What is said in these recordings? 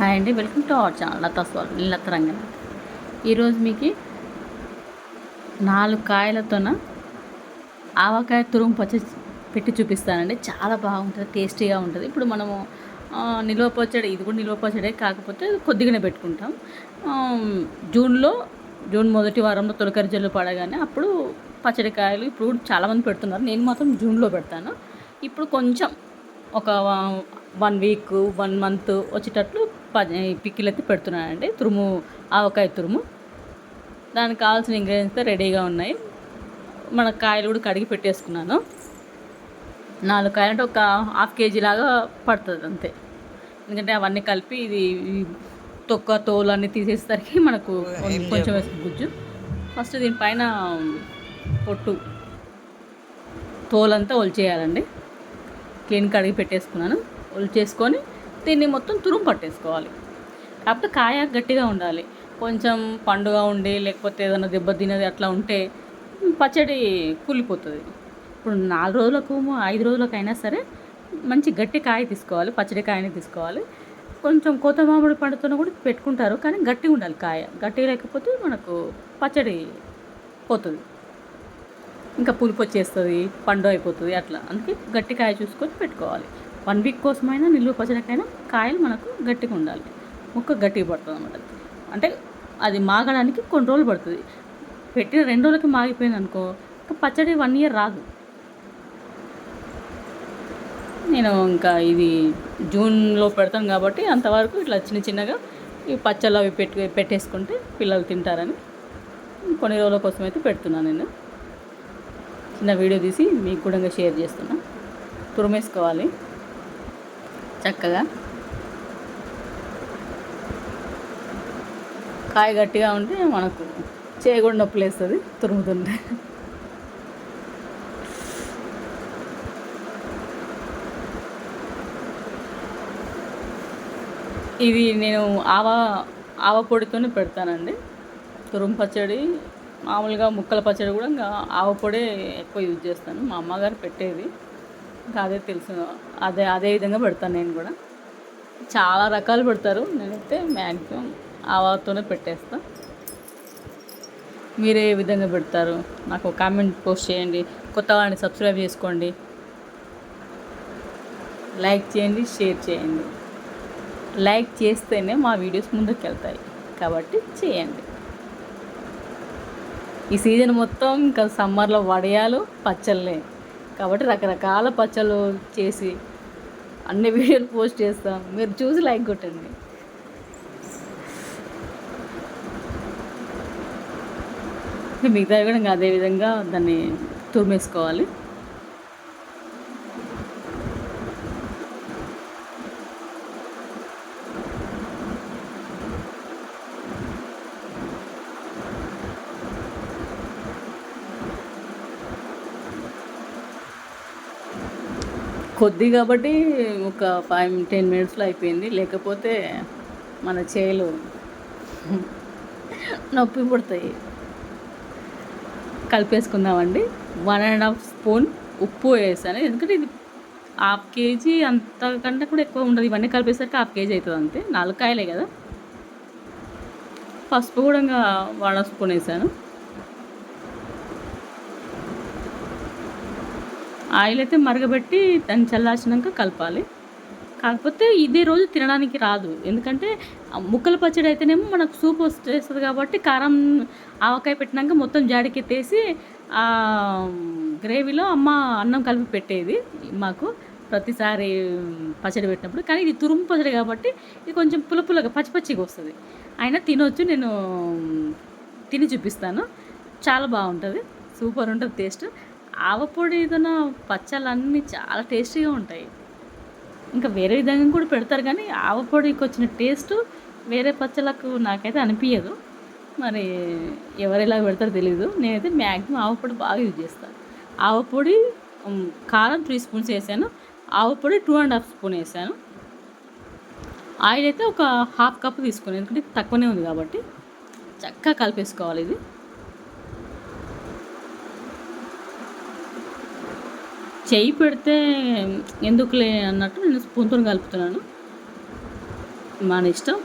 Hi అండి welcome to our channel Latha స్వాల్ Latha Ranganath. ఈరోజు మీకు నాలుగు కాయలతోన ఆవకాయ తురుము పచ్చి పెట్టి చూపిస్తానండి. చాలా బాగుంటుంది టేస్టీగా ఉంటుంది. ఇప్పుడు మనము నిల్వ పచ్చడి ఇది కూడా నిల్వ పచ్చడే కాకపోతే కొద్దిగానే పెట్టుకుంటాం. జూన్లో జూన్ మొదటి వారంలో తొలకరి జల్లు పడగానే అప్పుడు పచ్చడి కాయలు ఇప్పుడు చాలామంది పెడుతున్నారు. నేను మాత్రం జూన్లో పెడతాను. ఇప్పుడు కొంచెం ఒక వన్ వీక్ వన్ మంత్ వచ్చేటట్లు పిక్కిలు అయితే పెడుతున్నానండి. తురుము ఆవకాయ తురుము. దానికి కావాల్సిన ఇంగ్రీడియంట్స్ రెడీగా ఉన్నాయి. మన కాయలు కూడా కడిగి పెట్టేసుకున్నాను. నాలుగు కాయలు అంటే ఒక హాఫ్ కేజీ లాగా పడుతుంది అంతే. ఎందుకంటే అవన్నీ కలిపి ఇది తొక్క తోలు అన్నీ తీసేసరికి మనకు కొంచెం వేసుకుని గుజ్జు. ఫస్ట్ దీనిపైన పొట్టు తోలంతా ఒలిచేయాలండి. క్లీన్ కడిగి పెట్టేసుకున్నాను. ఒలిచేసుకొని దీన్ని మొత్తం తురుము పట్టేసుకోవాలి. కాకపోతే కాయ గట్టిగా ఉండాలి. కొంచెం పండుగ ఉండి లేకపోతే ఏదైనా దెబ్బ తినది అట్లా ఉంటే పచ్చడి కూలిపోతుంది. ఇప్పుడు నాలుగు రోజులకు ఐదు రోజులకు అయినా సరే మంచి గట్టి కాయ తీసుకోవాలి పచ్చడి కాయని తీసుకోవాలి. కొంచెం కొత్త మామిడి పండుతో కూడా పెట్టుకుంటారు కానీ గట్టిగా ఉండాలి కాయ. గట్టి లేకపోతే మనకు పచ్చడి పోతుంది. ఇంకా పులుపు వచ్చేస్తుంది పండు అయిపోతుంది అట్లా. అందుకే గట్టి కాయ చూసుకొని పెట్టుకోవాలి. వన్ వీక్ కోసమైనా నిల్వ పచ్చడికైనా కాయలు మనకు గట్టిగా ఉండాలి. ముక్క గట్టిగా పడుతుంది అనమాట అంటే అది మాగడానికి కొన్ని రోజులు పడుతుంది. పెట్టిన రెండు రోజులకి మాగిపోయింది అనుకో ఇంకా పచ్చడి వన్ ఇయర్ రాదు. నేను ఇంకా ఇది జూన్లో పెడతాను కాబట్టి అంతవరకు ఇట్లా చిన్న చిన్నగా ఈ పచ్చళ్ళు అవి పెట్టి పెట్టేసుకుంటే పిల్లలు తింటారని కొన్ని రోజుల కోసం అయితే పెడుతున్నాను నేను. చిన్న వీడియో తీసి మీకు కూడా ఇంకా షేర్ చేస్తున్నా. తురిమేసుకోవాలి. చక్కగా. కాయ గట్టిగా ఉంటే మనకు చేయకుండా నొప్పి లేస్తుంది తురుముతుంటే. ఇది నేను ఆవ ఆవ పొడితోనే పెడతానండి. తురుము పచ్చడి మామూలుగా ముక్కల పచ్చడి కూడా ఇంకా ఆవ పొడే ఎక్కువ యూజ్ చేస్తాను. మా అమ్మగారు పెట్టేది. ఇంకా అదే తెలుసు. అదే అదే విధంగా పెడతాను నేను కూడా. చాలా రకాలు పెడతారు. నేనైతే మ్యాక్సిమం ఆవాతోనే పెట్టేస్తా. మీరు ఏ విధంగా పెడతారు? నాకు కామెంట్ పోస్ట్ చేయండి. కొత్త వాడిని సబ్స్క్రైబ్ చేసుకోండి. లైక్ చేయండి షేర్ చేయండి. లైక్ చేస్తేనే మా వీడియోస్ ముందుకు వెళ్తాయి కాబట్టి చేయండి. ఈ సీజన్ మొత్తం ఇంకా సమ్మర్లో వడియాలు పచ్చళ్ళే. కాబట్టి రకరకాల పచ్చళ్ళు చేసి అన్ని వీడియోలు పోస్ట్ చేస్తాం మీరు చూసి లైక్ కొట్టండి. మిగతా కూడా ఇంకా అదే విధంగా దాన్ని తురిమేసుకోవాలి. కొద్ది కాబట్టి ఒక ఫైవ్ టెన్ మినిట్స్లో అయిపోయింది. లేకపోతే మన చేలు నొప్పి పుడతాయి. కలిపేసుకుందామండి. వన్ అండ్ హాఫ్ స్పూన్ ఉప్పు వేసాను. ఎందుకంటే ఇది హాఫ్ కేజీ అంతకంటే కూడా ఎక్కువ ఉండదు. ఇవన్నీ కలిపేసరికి హాఫ్ కేజీ అవుతుంది అంతే. నాలుగు కాయలే కదా. పసుపు కూడా ఇంకా వన్ స్పూన్ వేసాను ఆయిల్ అయితే మరగబెట్టి దాన్ని చల్లార్చినాక కలపాలి. కాకపోతే ఇదే రోజు తినడానికి రాదు. ఎందుకంటే ముక్కల పచ్చడి అయితేనేమో మనకు సూప్ వచ్చేస్తుంది కాబట్టి కారం ఆవకాయ పెట్టినాక మొత్తం జాడికెత్తేసి ఆ గ్రేవీలో అమ్మ అన్నం కలిపి పెట్టేది మాకు ప్రతిసారి పచ్చడి పెట్టినప్పుడు. కానీ ఇది తురుము పచ్చడి కాబట్టి ఇది కొంచెం పులపులగా పచ్చిపచ్చిగా పచ్చి పచ్చిగా వస్తుంది. అయినా తినొచ్చు నేను తిని చూపిస్తాను. చాలా బాగుంటుంది. సూపర్ ఉంటుంది టేస్ట్. ఆవపొడి ఏదైనా పచ్చళ్ళన్నీ చాలా టేస్టీగా ఉంటాయి. ఇంకా వేరే విధంగా కూడా పెడతారు కానీ ఆవపొడికి వచ్చిన టేస్ట్ వేరే పచ్చళ్ళకు నాకైతే అనిపించదు మరి ఎవరు ఎలా పెడతారో తెలియదు నేనైతే మ్యాక్సిమం ఆవపొడి బాగా యూజ్ చేస్తాను ఆవపొడి కారం త్రీ స్పూన్స్ వేసాను. ఆవపొడి టూ అండ్ హాఫ్ స్పూన్ వేసాను. ఆయిల్ అయితే ఒక హాఫ్ కప్ తీసుకున్నాను. ఎందుకంటే తక్కువనే ఉంది కాబట్టి చక్కగా కలిపేసుకోవాలి ఇది. చేయి పెడితే ఎందుకులే అన్నట్టు నేను స్పూన్తో కలుపుతున్నాను. మన ఇష్టం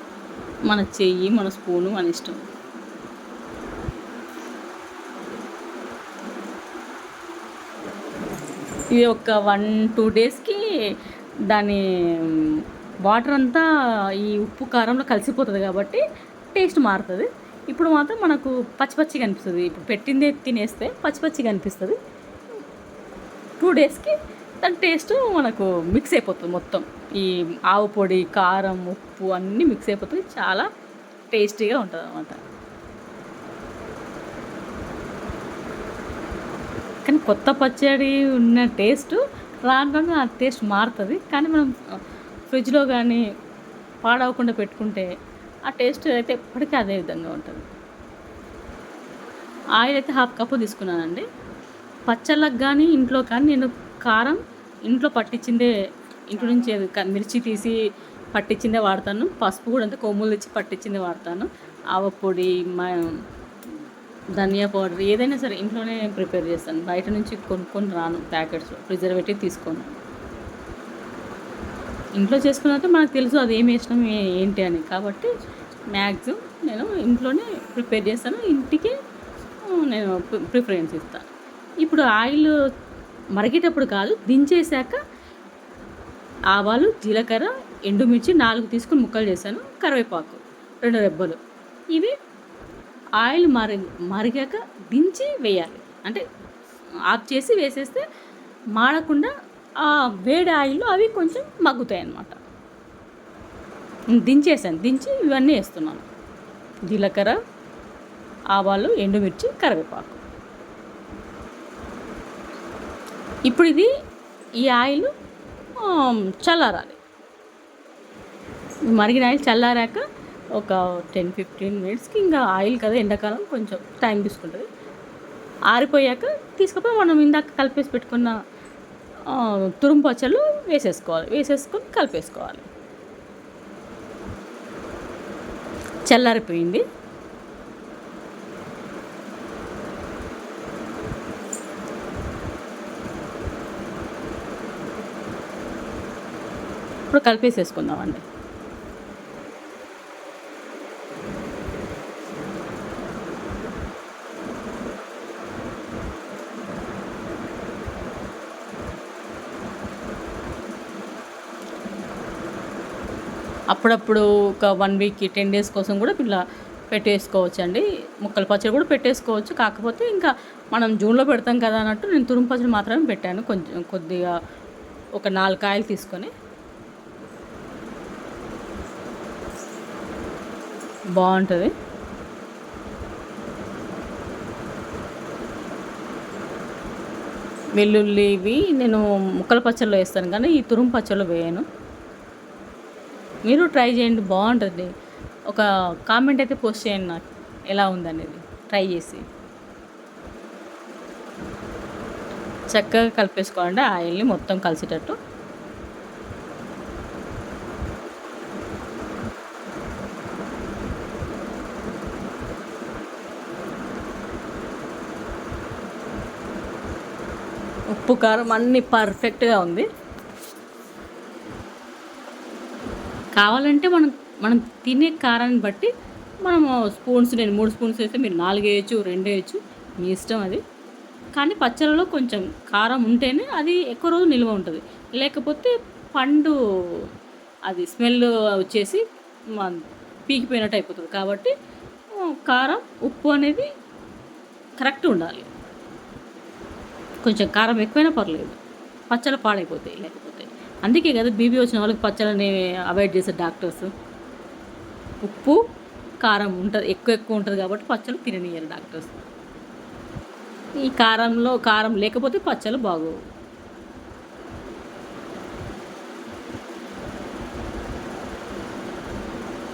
మన చెయ్యి మన స్పూను మన ఇష్టం. ఇది ఒక వన్ టూ డేస్కి దాని వాటర్ అంతా ఈ ఉప్పు కారంలో కలిసిపోతుంది కాబట్టి టేస్ట్ మారుతుంది. ఇప్పుడు మాత్రం మనకు పచ్చి పచ్చిగా అనిపిస్తుంది. ఇప్పుడు పెట్టిందే తినేస్తే పచ్చి పచ్చిగా అనిపిస్తుంది. టూ డేస్కి దాని టేస్ట్ మనకు మిక్స్ అయిపోతుంది మొత్తం. ఈ ఆవు పొడి కారం ఉప్పు అన్నీ మిక్స్ అయిపోతుంది చాలా టేస్టీగా ఉంటుంది అనమాట కానీ కొత్త పచ్చడి ఉన్న టేస్ట్ రాను రాను ఆ టేస్ట్ మారుతుంది. కానీ మనం ఫ్రిడ్జ్లో కానీ పాడవకుండా పెట్టుకుంటే ఆ టేస్ట్ అయితే ఎప్పటికీ అదే విధంగా ఉంటుంది. ఆయిల్ అయితే హాఫ్ కప్పు తీసుకున్నానండి. పచ్చళ్ళకు కానీ ఇంట్లో కానీ నేను కారం ఇంట్లో పట్టించిందే ఇంట్లో నుంచి మిర్చి తీసి పట్టించిందే వాడతాను. పసుపు కూడా అంతా కొమ్ములు తెచ్చి పట్టించిందే వాడతాను. ఆవ పొడి మా ధనియా పౌడర్ ఏదైనా సరే ఇంట్లోనే ప్రిపేర్ చేస్తాను. బయట నుంచి కొనుక్కొని రాను ప్యాకెట్స్ ప్రిజర్వేటివ్ తీసుకోను. ఇంట్లో చేసుకున్నట్టు మనకు తెలుసు అది ఏం వేసినాం ఏంటి అని. కాబట్టి మ్యాక్సిమం నేను ఇంట్లోనే ప్రిపేర్ చేస్తాను. ఇంటికి నేను ప్రిఫరెన్స్ ఇస్తాను ఇప్పుడు ఆయిల్ మరిగేటప్పుడు కాదు దించేశాక ఆవాలు జీలకర్ర ఎండుమిర్చి నాలుగు తీసుకుని ముక్కలు చేశాను కరివేపాకు రెండు రెబ్బలు. ఇవి ఆయిల్ మరి మరిగాక దించి వేయాలి. అంటే ఆఫ్ చేసి వేసేస్తే మాడకుండా ఆ వేడి ఆయిల్లో అవి కొంచెం మగ్గుతాయి అన్నమాట దించేసాను దించి ఇవన్నీ వేస్తున్నాను. జీలకర్ర ఆవాలు ఎండుమిర్చి కరివేపాకు. ఇప్పుడు ఇది ఈ ఆయిల్ చల్లారాలి. మరిగిన ఆయిల్ చల్లారాక ఒక టెన్ ఫిఫ్టీన్ మినిట్స్కి ఇంకా ఆయిల్ కదా ఎండాకాలం కొంచెం టైం తీసుకుంటుంది. ఆరిపోయాక తీసుకపోయి మనం ఇందాక కలిపేసి పెట్టుకున్న ఆ, తురుము పచ్చళ్ళు వేసేసుకోవాలి. వేసేసుకొని కలిపేసుకోవాలి. చల్లారిపోయింది. ఇప్పుడు కలిపేసేసుకుందామండి. అప్పుడప్పుడు ఒక వన్ వీక్కి టెన్ డేస్ కోసం కూడా ఇలా పెట్టేసుకోవచ్చు అండి ముక్కల పచ్చడి కూడా పెట్టేసుకోవచ్చు. కాకపోతే ఇంకా మనం జూన్లో పెడతాం కదా అన్నట్టు నేను తురుము పచ్చడి మాత్రమే పెట్టాను. కొంచెం కొద్దిగా ఒక నాలుగు కాయలు తీసుకొని బాగుంటుంది. వెల్లుల్లి ఇవి నేను ముక్కల పచ్చళ్ళు వేస్తాను కానీ ఈ తురుము పచ్చళ్ళు వేయను. మీరు ట్రై చేయండి బాగుంటుంది. ఒక కామెంట్ అయితే పోస్ట్ చేయండి నాకు ఎలా ఉందనేది. ట్రై చేసి. చక్కగా కలిపేసుకోండి ఆయిల్ని మొత్తం కలిసేటట్టు ఉప్పు కారం అన్నీ పర్ఫెక్ట్గా ఉంది. కావాలంటే మనం మనం తినే కారాన్ని బట్టి మనము స్పూన్స్ నేను మూడు స్పూన్స్ వేస్తే మీరు నాలుగు వేయచ్చు రెండు వేయచ్చు మీ ఇష్టం అది. కానీ పచ్చళ్ళలో కొంచెం కారం ఉంటేనే అది ఎక్కువ రోజు నిల్వ ఉంటుంది. లేకపోతే పండు అది స్మెల్ వచ్చేసి పీకిపోయినట్టు అయిపోతుంది. కాబట్టి కారం ఉప్పు అనేది కరెక్ట్ ఉండాలి. కొంచెం కారం ఎక్కువైనా పర్లేదు. పచ్చళ్ళు పాడైపోతాయి లేకపోతే. అందుకే కదా బీబీ వచ్చిన వాళ్ళకి పచ్చళ్ళని అవాయిడ్ చేసే డాక్టర్స్. ఉప్పు కారం ఉంటుంది ఎక్కువ ఎక్కువ ఉంటుంది కాబట్టి పచ్చళ్ళు తిననీయాలి డాక్టర్స్. ఈ కారంలో కారం లేకపోతే పచ్చళ్ళు బాగోవు.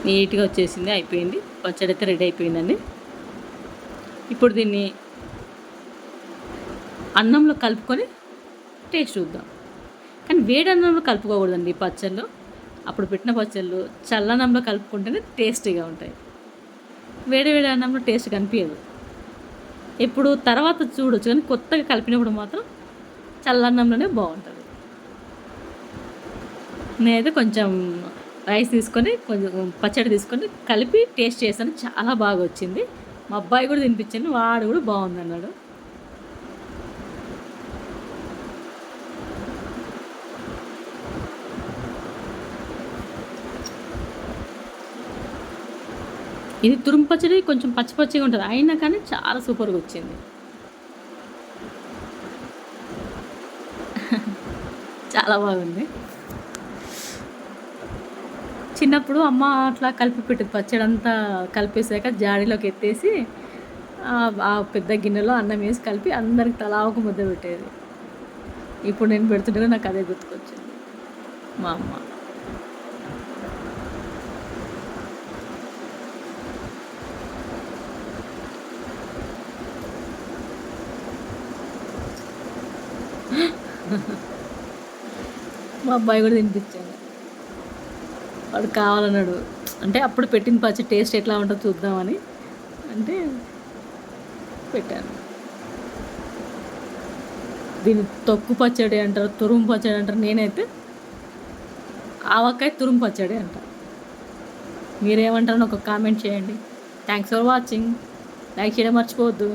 నీట్గా వచ్చేసింది అయిపోయింది. పచ్చడి అయితే రెడీ అయిపోయిందండి. ఇప్పుడు దీన్ని అన్నంలో కలుపుకొని టేస్ట్ చూద్దాం. కానీ వేడి అన్నంలో కలుపుకోకూడదండి ఈ పచ్చళ్ళు. అప్పుడు పెట్టిన పచ్చళ్ళు చల్లన్నంలో కలుపుకుంటేనే టేస్టీగా ఉంటాయి. వేడి వేడి అన్నంలో టేస్ట్ కనిపించదు. ఇప్పుడు తర్వాత చూడొచ్చు కానీ కొత్తగా కలిపినప్పుడు మాత్రం చల్లన్నంలోనే బాగుంటుంది. నేనైతే కొంచెం రైస్ తీసుకొని కొంచెం పచ్చడి తీసుకొని కలిపి టేస్ట్ చేశాను. చాలా బాగా వచ్చింది. మా అబ్బాయి కూడా తినిపించాను వాడు కూడా బాగుంది అన్నాడు ఇది తురుము పచ్చడి కొంచెం పచ్చి పచ్చిగా ఉంటుంది. అయినా కానీ చాలా సూపర్గా వచ్చింది. చాలా బాగుంది. చిన్నప్పుడు అమ్మ అట్లా కలిపి పెట్టేది. పచ్చడి అంతా కలిపేసాక జాడీలోకి ఎత్తేసి ఆ- ఆ పెద్ద గిన్నెలో అన్నం వేసి కలిపి అందరికి తలా ఒక ముద్ద పెట్టేది. ఇప్పుడు నేను పెడుతుంటే నాకు అదే గుర్తుకొచ్చింది. మా అమ్మ. మా అబ్బాయి కూడా తినిపించాను వాడు కావాలన్నాడు. అంటే అప్పుడు పెట్టిన పచ్చి టేస్ట్ ఎట్లా ఉంటుందో చూద్దామని అంటే పెట్టాను. దీన్ని తొక్కు పచ్చడి అంటారు తురుము పచ్చడి అంటారు నేనైతే ఆవకాయ తురుము పచ్చడి అంటారు మీరేమంటారని ఒక కామెంట్ చేయండి. థ్యాంక్స్ ఫర్ వాచింగ్ లైక్ చేయడం మర్చిపోవద్దు.